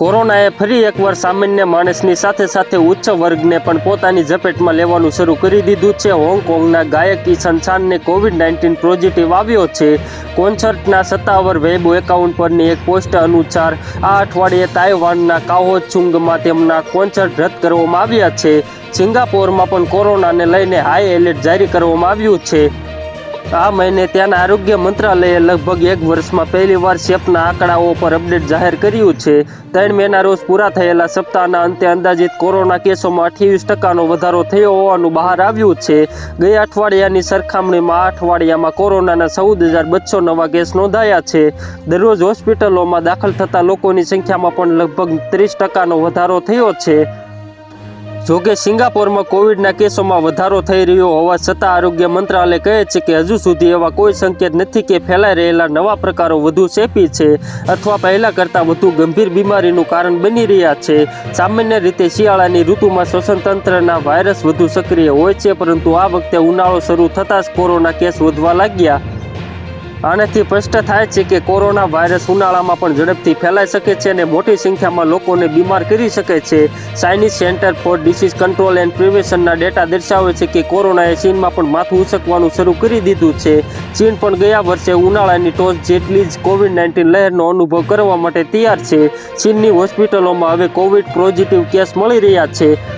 કોરોનાએ ફરી એકવાર સામાન્ય માણસની સાથે સાથે ઉચ્ચ વર્ગને પણ પોતાની ઝપેટમાં લેવાનું શરૂ કરી દીધું છે. હોંગકોંગના ગાયક ઈશાન ચાનને કોવિડ નાઇન્ટીન પોઝિટિવ આવ્યો છે. કોન્સર્ટના સત્તાવાર વેબ એકાઉન્ટ પરની એક પોસ્ટ અનુસાર, આ અઠવાડિયે તાઇવાનના કાહોચુંગમાં તેમના કોન્સર્ટ રદ કરવામાં આવ્યા છે. સિંગાપોરમાં પણ કોરોનાને લઈને હાઈ એલર્ટ જારી કરવામાં આવ્યું છે. આ મહિને ત્યાંના આરોગ્ય મંત્રાલયે લગભગ એક વર્ષમાં પહેલીવાર ચેપના આંકડાઓ પર અપડેટ જાહેર કર્યું છે. ત્રણ મેના રોજ પૂરા થયેલા સપ્તાહના અંતે અંદાજિત કોરોના કેસોમાં અઠ્યાવીસ ટકાનો વધારો થયો હોવાનું બહાર આવ્યું છે. ગયા અઠવાડિયાની સરખામણીમાં આ અઠવાડિયામાં કોરોનાના ચૌદ હજાર બસો નવા કેસ નોંધાયા છે. દરરોજ હોસ્પિટલોમાં દાખલ થતા લોકોની સંખ્યામાં પણ લગભગ ત્રીસ ટકાનો વધારો થયો છે. જોકે સિંગાપોરમાં કોવિડના કેસોમાં વધારો થઈ રહ્યો હોવા છતાં આરોગ્ય મંત્રાલય કહે છે કે હજુ સુધી એવા કોઈ સંકેત નથી કે ફેલાઈ રહેલા નવા પ્રકારો વધુ ચેપી છે અથવા પહેલાં કરતાં વધુ ગંભીર બીમારીનું કારણ બની રહ્યા છે. સામાન્ય રીતે શિયાળાની ઋતુમાં શ્વસન તંત્રના વાયરસ વધુ સક્રિય હોય છે, પરંતુ આ વખતે ઉનાળો શરૂ થતાં જ કોરોના કેસ વધવા લાગ્યા. આનાથી સ્પષ્ટ થાય છે કે કોરોના વાયરસ ઉનાળામાં પણ ઝડપથી ફેલાઈ શકે છે અને મોટી સંખ્યામાં લોકોને બીમાર કરી શકે છે. Chinese center for disease control and પ્રિવેશનના data દર્શાવે છે કે કોરોનાએ ચીનમાં પણ માથું ઉસકવાનું શરૂ કરી દીધું છે. ચીન પણ ગયા વર્ષે ઉનાળાની ટોચ જેટલી જ કોવિડ નાઇન્ટીન લહેરનો અનુભવ કરવા માટે તૈયાર છે. ચીનની હોસ્પિટલોમાં હવે કોવિડ પોઝિટિવ કેસ મળી રહ્યા છે.